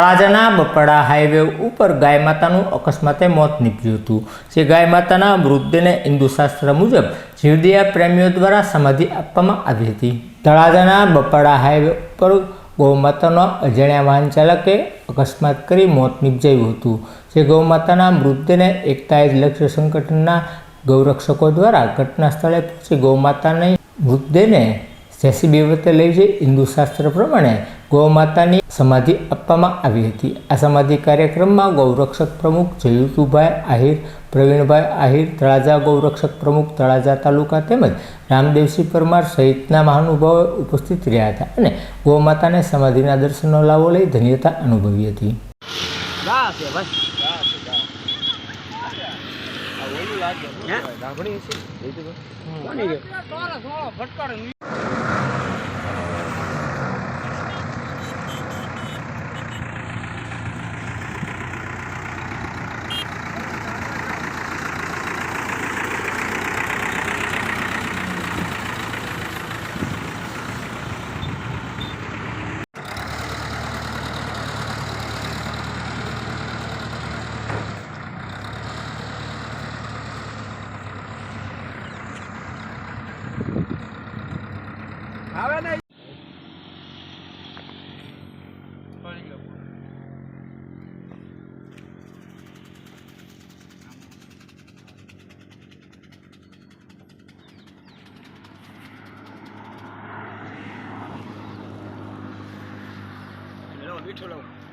તળાજાના બપડા highway ઉપર ગાય માતાનું અકસ્માતે મોત નીપજ્યું હતું. જે ગાય માતાના મૃતદેહને હિન્દુશાસ્ત્ર મુજબ જીવદયા પ્રેમીઓ દ્વારા સમાધિ આપવામાં આવી હતી. તળાજાના બપડા હાઈવે ઉપર ગૌમાતાનો અજાણ્યા વાહન ચાલકે અકસ્માત કરી મોત નીપજાયું હતું. જે ગૌમાતાના મૃતદેહને એકતા જ લક્ષ્ય સંગઠનના ગૌરક્ષકો દ્વારા ઘટના સ્થળે પહોંચી ગૌમાતાની મૃતદેહને જેસીબી વતે લઈ જઈ હિન્દુ શાસ્ત્ર પ્રમાણે ગૌમાતાની સમાધિ આપવામાં આવી હતી. આ સમાધિ કાર્યક્રમમાં ગૌરક્ષક પ્રમુખ જયુતુભાઈ આહિર પ્રવીણભાઈ આહિર તળાજા ગૌરક્ષક પ્રમુખ તળાજા તાલુકા તેમજ રામદેવસિંહ પરમાર સહિતના મહાનુભાવો ઉપસ્થિત રહ્યા હતા અને ગૌમાતાને સમાધિના દર્શનનો લાવો લઈ ધન્યતા અનુભવી હતી. ગા છે બસ ગા છે. ગા આ ઓલું લાગે આવે ને મીઠું લાવું